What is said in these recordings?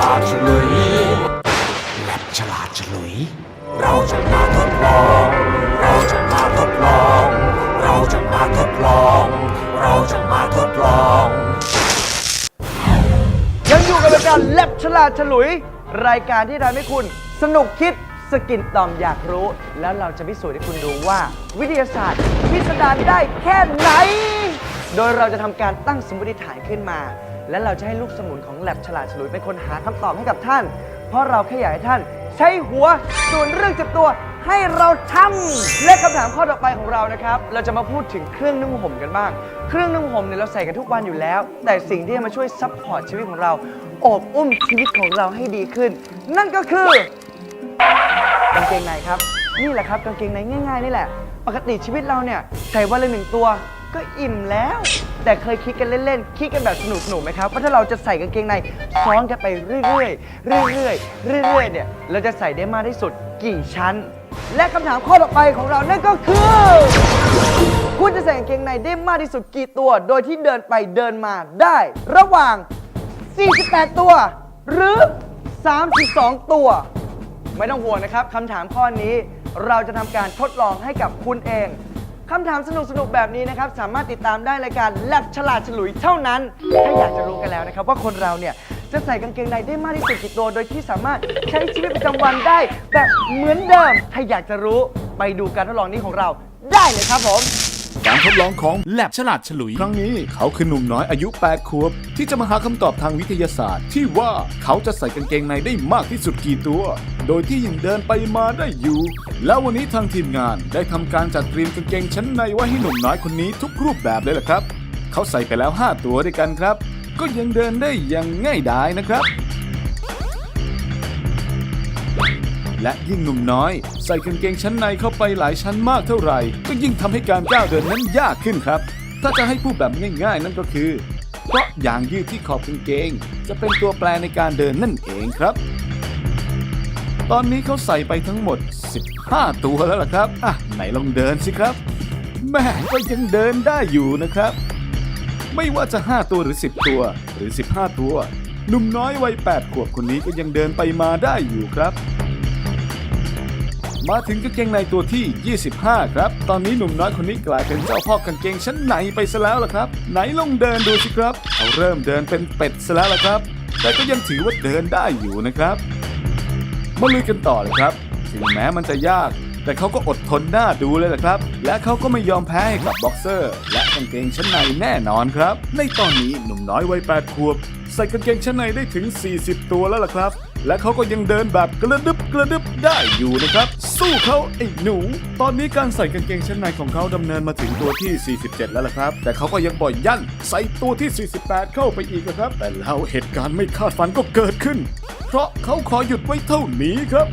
ลาดฉลยแลบฉลาดฉลยเราจะมาทดลอง เราจะมาทดลอง เราจะมาทดลอง เราจะมาทดลอง ยังอยู่กับรายการแลบฉลาดฉลุย รายการที่ทำให้คุณ สนุกคิดสกินตอมอยากรู้ แล้วเราจะพิสูจน์ให้คุณดูว่า วิทยาศาสตร์พิสดารได้แค่ไหน โดยเราจะทำการตั้งสมมติฐานขึ้นมา และเราจะให้ลูกสมุนของแลบฉลาดฉลุยเป็นคนหาคำตอบให้กับท่าน เพราะเราแค่อยากให้ท่าน ใช้หัวส่วนเรื่องเจ็บตัวให้เราทำและคำถามข้อต่อไปของเรานะครับ เราจะมาพูดถึงเครื่องนุ่งห่มกันบ้าง เครื่องนุ่งห่มเนี่ยเราใส่กันทุกวันอยู่แล้ว แต่สิ่งที่จะมาช่วยซัพพอร์ตชีวิตของเราอบอุ้มชีวิตของเราให้ดีขึ้น นั่นก็คือกางเกงในครับ นี่แหละครับกางเกงในง่ายๆนี่แหละ ปกติชีวิตเราเนี่ยใส่วันละหนึ่งตัว ก็อิ่มแล้ว แต่เคยคิดกันเล่นๆ คิดกันแบบสนุกๆไหมครับ ว่าถ้าเราจะใส่กางเกงในซ้อนกันไปเรื่อยๆ เรื่อยๆ เรื่อยๆ เนี่ย เราจะใส่ได้มากที่สุดกี่ชั้น และคำถามข้อต่อไปของเรานั่นก็คือ คุณจะใส่กางเกงในได้มากที่สุดกี่ตัว โดยที่เดินไปเดินมาได้ ระหว่าง 48 ตัว หรือ 32 ตัว ไม่ต้องห่วงนะครับคำถามข้อนี้เราจะทำการทดลองให้กับคุณเอง คำถามสนุกๆแบบนี้นะครับ สามารถติดตามได้รายการแลบฉลาดฉลุยเท่านั้น ถ้าอยากจะรู้กันแล้วนะครับ ว่าคนเราเนี่ย จะใส่กางเกงในได้มากที่สุดกี่ตัว โดยที่สามารถใช้ชีวิตประจำวันได้แบบเหมือนเดิม ถ้าอยากจะรู้ไปดูการทดลองนี้ของเราได้เลยครับผม ทดลองของแลบฉลาดฉลุย ครั้งนี้เขาคือหนุ่มน้อยอายุ 8 ขวบ ที่จะมาหาคำตอบทางวิทยาศาสตร์ ที่ว่าเขาจะใส่กางเกงในได้มากที่สุดกี่ตัว โดยที่ยังเดินไปมาได้อยู่ แล้ววันนี้ทางทีมงานได้ทำการจัดเตรียมกางเกงชั้นในไว้ให้หนุ่มน้อยคนนี้ทุกรูปแบบเลยล่ะครับ เขาใส่ไปแล้ว 5 ตัวด้วยกันครับ ก็ยังเดินได้อย่างง่ายดายนะครับ และยิ่งหนุ่มน้อย ใส่กางเกงชั้นในเข้าไปหลายชั้นมากเท่าไหร่ ก็ยิ่งทำให้การก้าวเดินนั้นยากขึ้นครับ ถ้าจะให้พูดแบบง่าย ๆ นั่นก็คือเพราะยางยืดที่ขอบกางเกง จะเป็นตัวแปรในการเดินนั่นเองครับ ตอนนี้เขาใส่ไปทั้งหมด 15 ตัวแล้วล่ะครับอะไหนลองเดินสิครับแม่ก็ยังเดินได้อยู่นะครับ ไม่ว่าจะ 5 ตัวหรือ 10 ตัว หรือ 15 ตัวหนุ่มน้อยวัย 8 ขวบคนนี้ก็ยังเดินไปมาได้อยู่ครับ มาถึงกางเกงในตัวที่ 25 ครับ ตอนนี้หนุ่มน้อยคนนี้กลายเป็นเจ้าพ่อกางเกงชั้นในไปซะแล้วล่ะครับ ไหนลองเดินดูสิครับเขาเริ่มเดินเป็นเป็ดซะแล้วล่ะครับ แต่ก็ยังถือว่าเดินได้อยู่นะครับมาลุยกันต่อเลยครับถึงแม้มันจะยาก แต่เขาก็อดทนหน้าดูเลยแหละครับ และเขาก็ไม่ยอมแพ้ให้กับบ็อกเซอร์ และกางเกงชั้นในแน่นอนครับ ในตอนนี้หนุ่มน้อยวัย8ขวบ ใส่กางเกงชั้นในได้ถึง 40 ตัวแล้วล่ะครับ และเขาก็ยังเดินแบบกระดึบกระดึบได้อยู่นะครับ สู้เขาไอ้หนู ตอนนี้การใส่กางเกงชั้นในของเขาดำเนินมาถึงตัวที่ 47 แล้วล่ะครับ แต่เขาก็ยังบ่อยยั่นใส่ตัวที่ 48 เข้าไปอีกนะครับ แต่แล้วเหตุการณ์ไม่คาดฝันก็เกิดขึ้น เพราะเขาขอหยุดไว้เท่านี้ครับ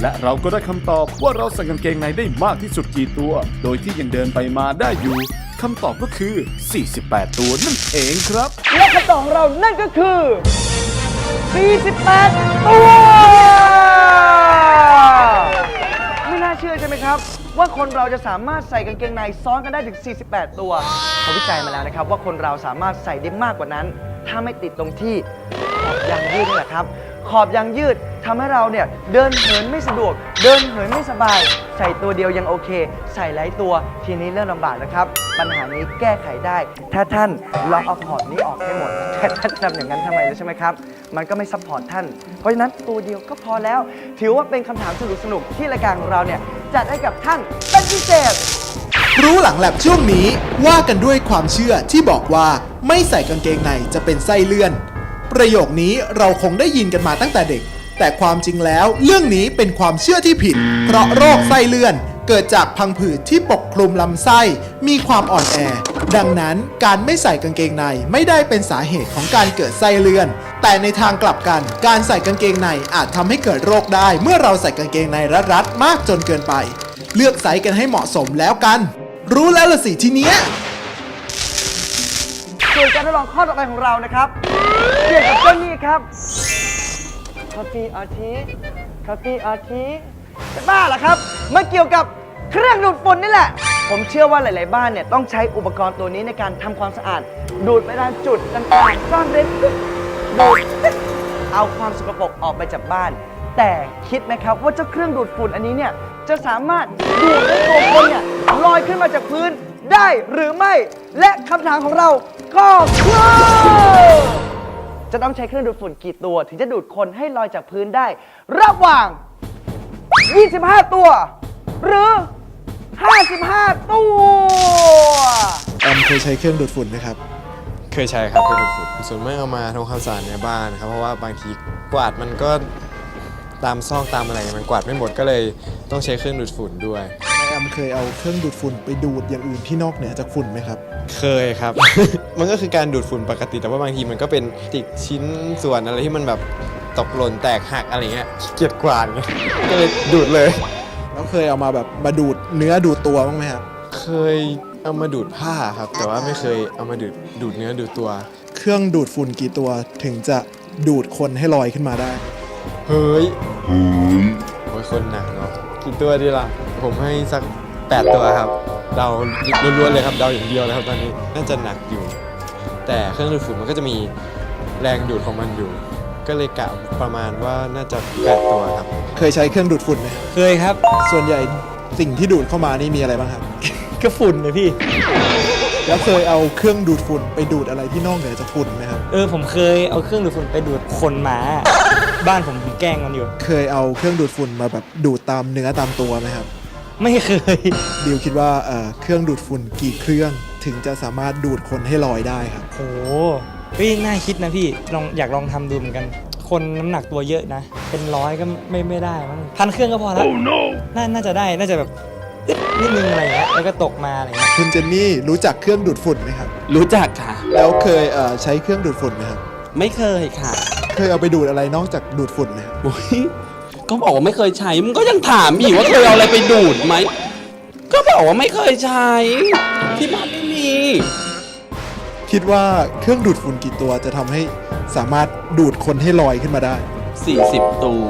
และเราก็ได้คำตอบว่าเราใส่กางเกงในได้มากที่สุดกี่ตัว โดยที่ยังเดินไปมาได้อยู่คำตอบก็คือ 48 ตัวนั่นเองครับ และคำตอบของเรานั่นก็คือ 48 ตัว ไม่น่าเชื่อใช่ไหมครับ ว่าคนเราจะสามารถใส่กางเกงในซ้อนกันได้ถึง 48 ตัว เขาวิจัยมาแล้วนะครับ ว่าคนเราสามารถใส่ได้มากกว่านั้น ถ้าไม่ติดตรงที่ขอบยางยืดนี่แหละครับ ขอบยางยืด ทำให้เราเนี่ยเดินเหินไม่สะดวก เดินเหินไม่สบาย ใส่ตัวเดียวยังโอเค ใส่หลายตัวทีนี้เริ่มลำบากนะครับ ปัญหานี้แก้ไขได้ ถ้าท่านล็องเอาขอบนี้ออกให้หมดแต่ท่านทำอย่างนั้นทำไมรู้ใช่ไหมครับ มันก็ไม่ซัพพอร์ตท่าน เพราะฉะนั้นตัวเดียวก็พอแล้ว ถือว่าเป็นคำถามสนุกๆที่รายการของเราเนี่ยจัดให้กับท่านเป็นพิเศษ รู้หลังแลบช่วงนี้ว่ากันด้วยความเชื่อที่บอกว่าไม่ใส่กางเกงในจะเป็นไส้เลื่อน ประโยคนี้เราคงได้ยินกันมาตั้งแต่เด็ก แต่ความจริงแล้วเรื่องนี้เป็นความเชื่อที่ผิด เพราะโรคไส้เลื่อน เกิดจากพังผืดที่ปกคลุมลำไส้ มีความอ่อนแอ ดังนั้นการไม่ใส่กางเกงในไม่ได้เป็นสาเหตุของการเกิดไส้เลื่อน แต่ในทางกลับกัน การใส่กางเกงในอาจทำให้เกิดโรคได้ เมื่อเราใส่กางเกงในรัดๆมากจนเกินไป เลือกไซส์กันให้เหมาะสมแล้วกัน รู้แล้วละสิทีเนี้ยส่วนการทดลองข้อต่อไปของเรานะครับ เกี่ยวกับเจ้านี่ครับ คาฟีอาทีคาฟีอาทีจะบ้าเหรอครับมันเกี่ยวกับเครื่องดูดฝุ่นนี่แหละ ผมเชื่อว่าหลาย ๆ บ้านเนี่ยต้องใช้อุปกรณ์ตัวนี้ในการทำความสะอาด ดูดไปตามจุดต่างๆซ่อนเร้นดูดเอาความสกปรกออกไปจากบ้าน แต่คิดไหมครับว่าเจ้าเครื่องดูดฝุ่นอันนี้เนี่ยจะสามารถดูดให้ตัวคนเนี่ยลอยขึ้นมาจากพื้นได้หรือไม่ และคำถามของเราก็คือ จะต้องใช้เครื่องดูดฝุ่นกี่ตัว ถึงจะดูดคนให้ลอยจากพื้นได้ ระหว่าง 25 ตัว หรือ 55 ตัว แอมเคยใช้เครื่องดูดฝุ่นไหมครับ เคยใช้ครับเครื่องดูดฝุ่นส่วนมากเอามาทำความสะอาดในบ้านครับเพราะว่าบางทีกวาดมันก็ตามซอกตามอะไรมันกวาดไม่หมดก็เลยต้องใช้เครื่องดูดฝุ่นด้วยแอมเคยเอาเครื่องดูดฝุ่นไปดูดอย่างอื่นที่นอกเหนือจากฝุ่นไหมครับ เคยครับ มันก็คือการดูดฝุ่นปกติแต่ว่าบางทีมันก็เป็นติดชิ้นส่วนอะไรที่มันแบบตกหล่นแตกหักอะไรเงี้ยขี้เกียจกวาดไงก็เลยดูดเลย แล้วเคยเอามาแบบมาดูดเนื้อดูดตัวบ้างไหมครับ เคยเอามาดูดผ้าครับ แต่ว่าไม่เคยเอามาดูดดูดเนื้อดูดตัว เครื่องดูดฝุ่นกี่ตัวถึงจะดูดคนให้ลอยขึ้นมาได้ เฮ้ย โอ้ยคนหนักเนาะกี่ตัวดีล่ะ ผมให้สัก 8 ตัวครับ เดาล้วนๆเลยครับเดาอย่างเดียวเลยครับตอนนี้น่าจะหนักอยู่ แต่เครื่องดูดฝุ่นมันก็จะมีแรงดูดของมันอยู่ ก็เลยกะประมาณว่าน่าจะ 8 ตัวครับ เคยใช้เครื่องดูดฝุ่นไหมเคยครับ ส่วนใหญ่สิ่งที่ดูดเข้ามานี่มีอะไรบ้างครับ ก็ฝุ่นเลยพี่ แล้วเคยเอาเครื่องดูดฝุ่นไปดูดอะไรที่นอกเหนือจากฝุ่นไหมครับ เออผมเคยเอาเครื่องดูดฝุ่นไปดูดขนหมา บ้านผมผมแกล้งมันอยู่ เคยเอาเครื่องดูดฝุ่นมาแบบดูดตามเนื้อตามตัวไหมครับ ไม่เคย ดิวคิดว่าเอ่อเครื่องดูดฝุ่นกี่เครื่องถึงจะสามารถดูดคนให้ลอยได้ครับโหพี่น่าคิดนะพี่ลองอยากลองทำดูเหมือนกัน คนน้ำหนักตัวเยอะนะ เป็นร้อยก็ไม่ไม่ได้มั้งพันเครื่องก็พอแล้ว น่าน่าจะได้น่าจะแบบอึ๊ดนิดนึงอะไรเงี้ยแล้วก็ตกมาอะไรเงี้ยคุณเจนนี่รู้จักเครื่องดูดฝุ่นไหมครับ รู้จักค่ะ แล้วเคยเอ่อใช้เครื่องดูดฝุ่นไหมครับ ไม่เคยค่ะเคยเอาไปดูดอะไรนอกจากดูดฝุ่นไหมครับโอ้ย ก็บอกว่าไม่เคยใช้มันก็ยังถามอีกว่าเคยเอาอะไรไปดูดไหม ก็บอกว่าไม่เคยใช้ ที่บ้านไม่มี คิดว่าเครื่องดูดฝุ่นกี่ตัวจะทำให้สามารถดูดคนให้ลอยขึ้นมาได้ 40 ตัว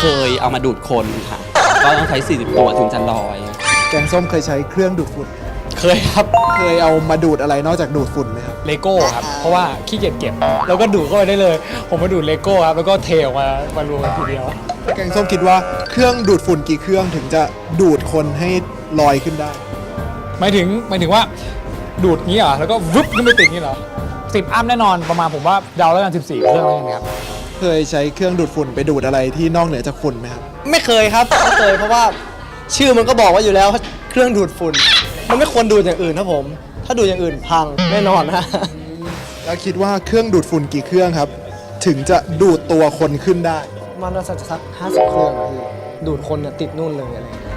เคยเอามาดูดคนค่ะ ก็ต้องใช้ 40 ตัวถึงจะลอย แกงส้มเคยใช้เครื่องดูดฝุ่น เคยครับ เคยเอามาดูดอะไรนอกจากดูดฝุ่นไหมครับ เลโก้ครับ เพราะว่าขี้เกียจเก็บ แล้วก็ดูดเข้าไปได้เลย ผมมาดูดเลโก้ครับ แล้วก็เทออกมามารวมกันทีเดียว แกงส้มคิดว่าเครื่องดูดฝุ่นกี่เครื่องถึงจะดูดคนให้ลอยขึ้นได้ หมายถึงหมายถึงว่าดูดงี้เหรอแล้วก็วึบขึ้นไปติดงี้เหรอสิบอัพแน่นอนประมาณผมว่าเดาแล้วกันสิบสี่เครื่องแล้วกันครับเคยใช้เครื่องดูดฝุ่นไปดูดอะไรที่นอกเหนือจากฝุ่นไหมครับไม่เคยครับไม่เคยเพราะว่าชื่อมันก็บอกว่าอยู่แล้วว่าเครื่องดูดฝุ่น มันไม่ควรดูดอย่างอื่นครับผม ถ้าดูดอย่างอื่นพังแน่นอนนะแล้วคิดว่าเครื่องดูดฝุ่นกี่เครื่องครับ ถึงจะดูดตัวคนขึ้นได้ มันน่าจะสักห้าสิบเครื่องอะพี่ดูดคนเนี่ยติดนู่นเลยอะไรอย่างเงี้ย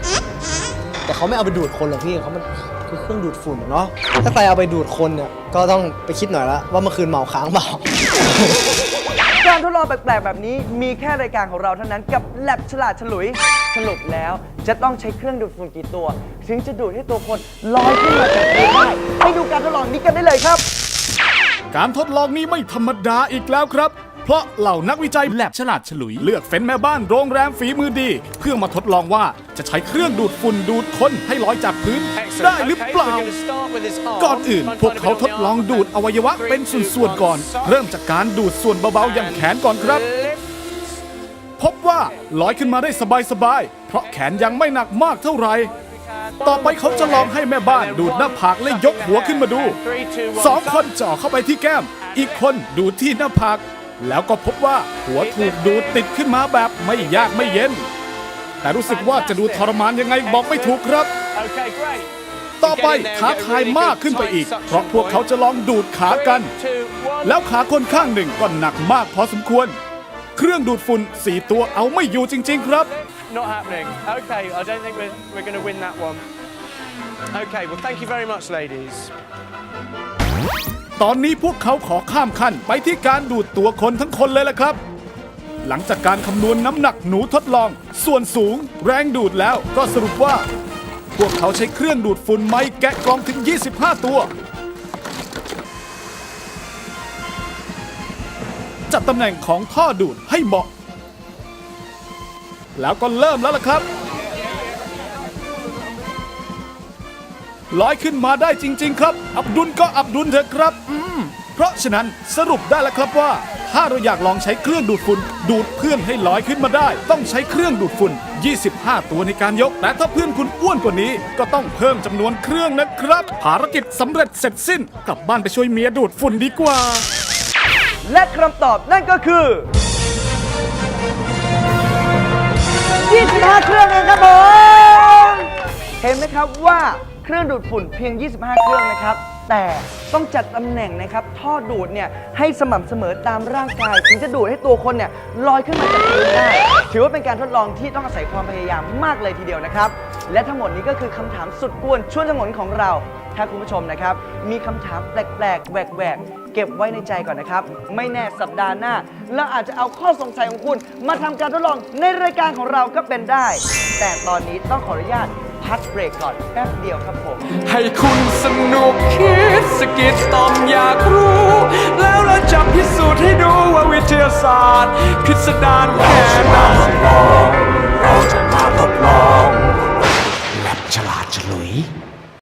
แต่เขาไม่เอาไปดูดคนหรอกพี่เขามันคือเครื่องดูดฝุ่นเนาะถ้าใครเอาไปดูดคนเนี่ยก็ต้องไปคิดหน่อยละว่าเมื่อคืนเมาค้างเปล่า การทดลองแปลกๆแบบนี้มีแค่รายการของเราเท่านั้นกับแลบฉลาดฉลุยสรุปแล้ว จะต้องใช้เครื่องดูดฝุ่นกี่ตัว ถึงจะดูดให้ตัวคนลอยขึ้นมาจากพื้นได้ไปดูการทดลองนี้กันได้เลยครับ การทดลองนี้ไม่ธรรมดาอีกแล้วครับ เพราะเหล่านักวิจัยแลบฉลาดฉลุย เลือกเฟ้นแม่บ้านโรงแรมฝีมือดี เพื่อมาทดลองว่าจะใช้เครื่องดูดฝุ่นดูดคนให้ลอยจากพื้นได้หรือเปล่า ก่อนอื่นพวกเขาทดลองดูดอวัยวะเป็นส่วนๆก่อน เริ่มจากการดูดส่วนเบาๆอย่างแขนก่อนครับ พบว่าลอยขึ้นมาได้สบายๆเพราะแขนยังไม่หนักมากเท่าไหร่ ต่อไปเขาจะลองให้แม่บ้านดูดหน้าผากและยกหัวขึ้นมาดูสองคนจ่อเข้าไปที่แก้ม อีกคนดูดที่หน้าผาก แล้วก็พบว่าหัวถูกดูดติดขึ้นมาแบบไม่ยากไม่เย็น แต่รู้สึกว่าจะดูทรมานยังไงบอกไม่ถูกครับ ต่อไปท้าทายมากขึ้นไปอีก เพราะพวกเขาจะลองดูดขากัน แล้วขาคนข้างหนึ่งก็หนักมากพอสมควร เครื่องดูดฝุ่นสี่ตัวเอาไม่อยู่จริง ๆ ครับ Not happening. Okay, I don't think we're, we're going to win that one. Okay, well, thank you very much, ladies. ตอนนี้พวกเขาขอข้ามขั้นไปที่การดูดตัวคนทั้งคนเลยล่ะครับ หลังจากการคำนวณน้ำหนักหนูทดลอง ส่วนสูง แรงดูดแล้วก็สรุปว่า พวกเขาใช้เครื่องดูดฝุ่นไม้แกะกล่องถึง 25 ตัว จัดตำแหน่งของท่อดูดให้เหมาะ แล้วก็เริ่มแล้วล่ะครับลอยขึ้นมาได้จริง ๆ ครับ อับดุลก็อับดุลเถอะครับอืมเพราะฉะนั้นสรุปได้แล้วครับว่า ถ้าเราอยากลองใช้เครื่องดูดฝุ่นดูดเพื่อนให้ลอยขึ้นมาได้ ต้องใช้เครื่องดูดฝุ่น 25 ตัวในการยก แต่ถ้าเพื่อนคุณอ้วนกว่านี้ ก็ต้องเพิ่มจำนวนเครื่องนะครับ ภารกิจสำเร็จเสร็จสิ้น กลับบ้านไปช่วยเมียดูดฝุ่นดีกว่า และคำตอบนั่นก็คือ 25 เครื่องเองครับผม เห็นไหมครับว่าเครื่องดูดฝุ่นเพียง 25 เครื่องนะครับ แต่ต้องจัดตำแหน่งนะครับ ท่อดูดเนี่ยให้สม่ำเสมอตามร่างกายถึงจะดูดให้ตัวคนเนี่ยลอยขึ้นมาจากพื้นได้ ถือว่าเป็นการทดลองที่ต้องอาศัยความพยายามมากเลยทีเดียวนะครับ และทั้งหมดนี้ก็คือคำถามสุดกวนชวนสมองของเรา ถ้าคุณผู้ชมนะครับ มีคำถามแปลกๆแหวกๆ เก็บไว้ในใจก่อนนะครับ ไม่แน่สัปดาห์หน้าเราอาจจะเอาข้อสงสัยของคุณ มาทำการทดลองในรายการของเราก็เป็นได้ แต่ตอนนี้ต้องขออนุญาตพักเบรกก่อนแป๊บเดียวครับผม ให้คุณสนุกคิดสกิดตอมอยากรู้ แล้วเราจะพิสูจน์ให้ดูว่าวิทยาศาสตร์พิสดารแค่ไหน